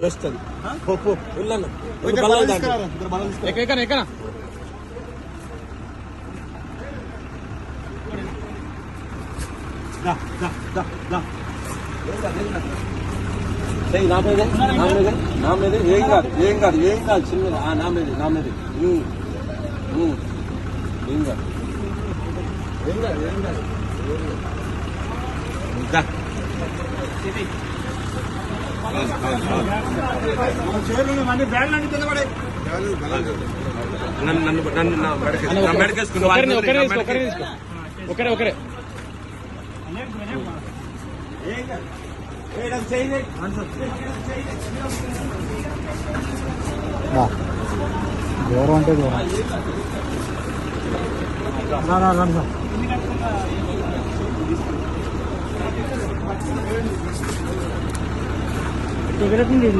వస్తుంది పో పో. వెళ్ళను ఇక్కడ బల్ల బలం దాంట్లో. తీసుకురా, ఇక్కడ బలం తీసుకురా. ఎక్క ఎక్కన ఎక్కన దా, దా, దా, దా. చెయ్యి నా మీదే నా మీదే నా మీదే ఏం కాదు ఏం కాదు ఏం కాదు చిన్నది ఆ, నా మీదే నా మీదే. ఏం కాదు. ఏం కాదు ఏం కాదు. నన్ను నన్ను నా మెడకేసు ఒకరే ఒకరే మెడకేసు. అంటే దూరం రా, రా, రా, 你给他定